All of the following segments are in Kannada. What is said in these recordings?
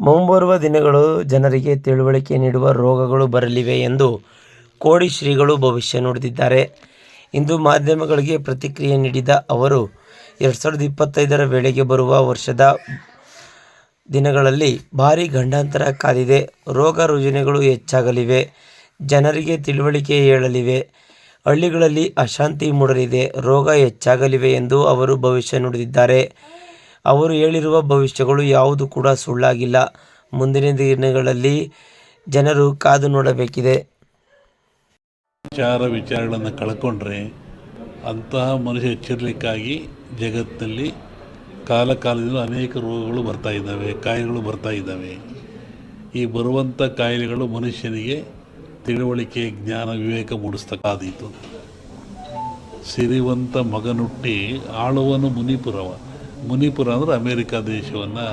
ಮುಂಬರುವ ದಿನಗಳು ಜನರಿಗೆ ತಿಳುವಳಿಕೆ ನೀಡುವ ರೋಗಗಳು ಬರಲಿವೆ ಎಂದು ಕೋಡಿ ಶ್ರೀಗಳು ಭವಿಷ್ಯ ನುಡಿದಿದ್ದಾರೆ. ಇಂದು ಮಾಧ್ಯಮಗಳಿಗೆ ಪ್ರತಿಕ್ರಿಯೆ ನೀಡಿದ ಅವರು, ಎರಡು ಸಾವಿರದ ಇಪ್ಪತ್ತೈದರ ವೇಳೆಗೆ ಬರುವ ವರ್ಷದ ದಿನಗಳಲ್ಲಿ ಭಾರೀ ಗಂಡಾಂತರ ಕಾದಿದೆ. ರೋಗ ರುಜಿನಗಳು ಹೆಚ್ಚಾಗಲಿವೆ, ಜನರಿಗೆ ತಿಳುವಳಿಕೆ ಹೇಳಲಿವೆ ಹಳ್ಳಿಗಳಲ್ಲಿ ಅಶಾಂತಿ ಮೂಡಲಿದೆ, ರೋಗ ಹೆಚ್ಚಾಗಲಿವೆ ಎಂದು ಅವರು ಭವಿಷ್ಯ ನುಡಿದಿದ್ದಾರೆ. ಅವರು ಹೇಳಿರುವ ಭವಿಷ್ಯಗಳು ಯಾವುದು ಕೂಡ ಸುಳ್ಳಾಗಿಲ್ಲ. ಮುಂದಿನ ದಿನಗಳಲ್ಲಿ ಜನರು ಕಾದು ನೋಡಬೇಕಿದೆ. ವಿಚಾರ ವಿಚಾರಗಳನ್ನು ಕಳ್ಕೊಂಡ್ರೆ ಅಂತಹ ಮನುಷ್ಯ ಎಚ್ಚರಲಿಕ್ಕಾಗಿ ಜಗತ್ತಿನಲ್ಲಿ ಕಾಲ ಕಾಲದಿಂದ ಅನೇಕ ರೋಗಗಳು ಬರ್ತಾ ಇದ್ದಾವೆ, ಕಾಯಿಲೆಗಳು ಬರ್ತಾ ಇದ್ದಾವೆ. ಈ ಬರುವಂಥ ಕಾಯಿಲೆಗಳು ಮನುಷ್ಯನಿಗೆ ತಿಳುವಳಿಕೆ, ಜ್ಞಾನ, ವಿವೇಕ ಮೂಡಿಸ್ತಕ್ಕಾದೀತು ಸಿರಿವಂತ ಮಗನುಟ್ಟಿ ಆಳುವನು ಮುನಿಪುರವ. ಮುನಿಪುರ ಅಂದರೆ ಅಮೇರಿಕಾ ದೇಶವನ್ನು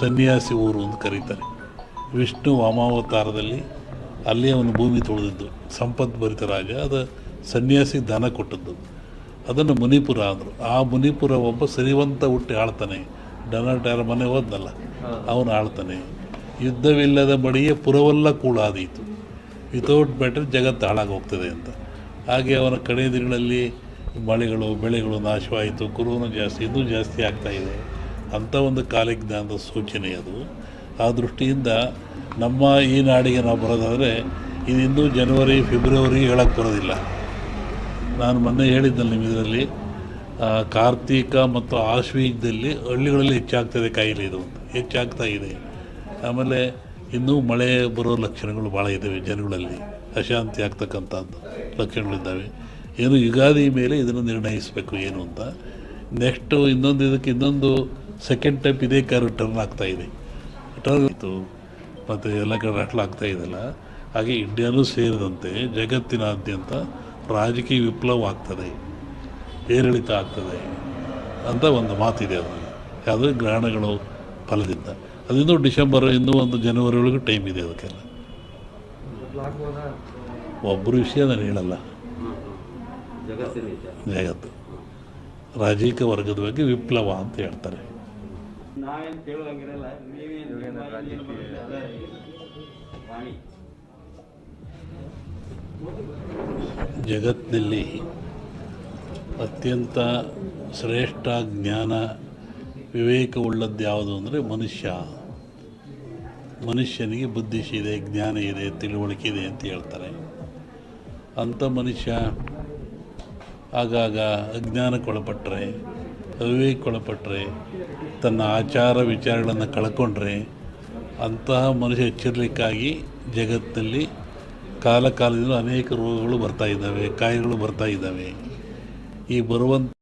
ಸನ್ಯಾಸಿ ಊರು ಅಂತ ಕರೀತಾರೆ. ವಿಷ್ಣು ವಾಮಾವತಾರದಲ್ಲಿ ಅಲ್ಲಿ ಅವನು ಭೂಮಿ ತುಳಿದಿದ್ದು ಸಂಪದ್ಭರಿತ ರಾಜ, ಅದು ಸನ್ಯಾಸಿ ದಾನ ಕೊಟ್ಟದ್ದು. ಅದನ್ನು ಮುನಿಪುರ ಅಂದರು. ಆ ಮುನಿಪುರ ಒಬ್ಬ ಸರಿವಂತ ಹುಟ್ಟಿ ಆಳ್ತಾನೆ. ಡೊನಾಲ್ಡ್ ಯಾರ ಮನೆ ಹೋದ್ನಲ್ಲ, ಅವನು ಆಳ್ತಾನೆ. ಯುದ್ಧವಿಲ್ಲದ ಪುರವಲ್ಲ ಕೂಡ ಕೂಳಾದೀತು. ವಿತೌಟ್ ಬ್ಯಾಟರ್ ಜಗತ್ತು ಹಾಳಾಗಿ ಹೋಗ್ತದೆ ಅಂತ. ಹಾಗೆ ಅವನ ಕಡೆ ದಿನಗಳಲ್ಲಿ ಮಳೆಗಳು, ಬೆಳೆಗಳು ನಾಶವಾಯಿತು, ಕುರುನು ಜಾಸ್ತಿ, ಇನ್ನೂ ಜಾಸ್ತಿ ಆಗ್ತಾ ಇದೆ ಅಂಥ ಒಂದು ಕಾಲಜ್ಞಾನದ ಸೂಚನೆ ಅದು. ಆ ದೃಷ್ಟಿಯಿಂದ ನಮ್ಮ ಈ ನಾಡಿಗೆ ನಾವು ಬರೋದಾದರೆ, ಇದು ಇನ್ನೂ ಜನವರಿ, ಫೆಬ್ರವರಿ ಹೇಳಕ್ಕೆ ಬರೋದಿಲ್ಲ. ನಾನು ಮೊನ್ನೆ ಹೇಳಿದ್ದಲ್ಲಿ ನಿಮ್ಮ ಇದರಲ್ಲಿ ಕಾರ್ತೀಕ ಮತ್ತು ಆಶ್ವೀಜದಲ್ಲಿ ಹಳ್ಳಿಗಳಲ್ಲಿ ಹೆಚ್ಚಾಗ್ತದೆ ಕಾಯಿಲೆ ಇದು ಹೆಚ್ಚಾಗ್ತಾ ಇದೆ. ಆಮೇಲೆ ಇನ್ನೂ ಮಳೆ ಬರೋ ಲಕ್ಷಣಗಳು ಭಾಳ ಇದ್ದಾವೆ ಜನಗಳಲ್ಲಿ. ಅಶಾಂತಿ ಆಗ್ತಕ್ಕಂಥದ್ದು ಲಕ್ಷಣಗಳಿದ್ದಾವೆ. ಏನು ಯುಗಾದಿ ಮೇಲೆ ಇದನ್ನು ನಿರ್ಣಯಿಸಬೇಕು ಏನು ಅಂತ. ನೆಕ್ಸ್ಟು ಇನ್ನೊಂದು ಇದಕ್ಕೆ ಇನ್ನೊಂದು ಸೆಕೆಂಡ್ ಟೈಪ್ ಇದೇ ಕಾರು ಟರ್ನ್ ಆಗ್ತಾ ಇದೆ. ಟರ್ನ್ ಇತ್ತು ಮತ್ತು ಎಲ್ಲ ಕಡೆ ಅಟ್ಲ ಆಗ್ತಾ ಇದೆಯಲ್ಲ ಹಾಗೆ ಇಂಡಿಯಾನೂ ಸೇರಿದಂತೆ ಜಗತ್ತಿನಾದ್ಯಂತ ರಾಜಕೀಯ ವಿಪ್ಲವ ಆಗ್ತದೆ ಏರಿಳಿತ ಆಗ್ತದೆ ಅಂತ ಒಂದು ಮಾತಿದೆ ಅದು. ಯಾವುದೇ ಗ್ರಹಣಗಳು ಫಲದಿಂದ. ಅದಿಂದ ಡಿಸೆಂಬರ್ ಇನ್ನೂ ಒಂದು ಜನವರಿ ಒಳಗೂ ಟೈಮ್ ಇದೆ ಅದಕ್ಕೆಲ್ಲ. ಒಬ್ಬರು ವಿಷಯ ನಾನು ಹೇಳಲ್ಲ. ಜಗತ್ತು. ರಾಜಕೀಯ ವರ್ಗದ ಬಗ್ಗೆ ವಿಪ್ಲವ ಅಂತ ಹೇಳ್ತಾರೆ. ಜಗತ್ತಿನಲ್ಲಿ ಅತ್ಯಂತ ಶ್ರೇಷ್ಠ ಜ್ಞಾನ ವಿವೇಕವುಳ್ಳದ್ದು ಯಾವುದು ಅಂದರೆ ಮನುಷ್ಯ. ಮನುಷ್ಯನಿಗೆ ಬುದ್ಧಿಶಿದೆ ಜ್ಞಾನ ಇದೆ ತಿಳುವಳಿಕೆ ಇದೆ ಅಂತ ಹೇಳ್ತಾರೆ. ಅಂಥ ಮನುಷ್ಯ ಆಗಾಗ ಅಜ್ಞಾನಕ್ಕೊಳಪಟ್ಟರೆ ಅವಿವೇಕೊಳಪಟ್ಟರೆ ತನ್ನ ಆಚಾರ ವಿಚಾರಗಳನ್ನು ಕಳ್ಕೊಂಡ್ರೆ, ಅಂತಹ ಮನುಷ್ಯ ಎಚ್ಚರಲಿಕ್ಕಾಗಿ ಜಗತ್ತಿನಲ್ಲಿ ಕಾಲ ಅನೇಕ ರೋಗಗಳು ಬರ್ತಾ ಇದ್ದಾವೆ, ಕಾಯಿಲೆಗಳು ಬರ್ತಾ ಇದ್ದಾವೆ. ಈ ಬರುವಂಥ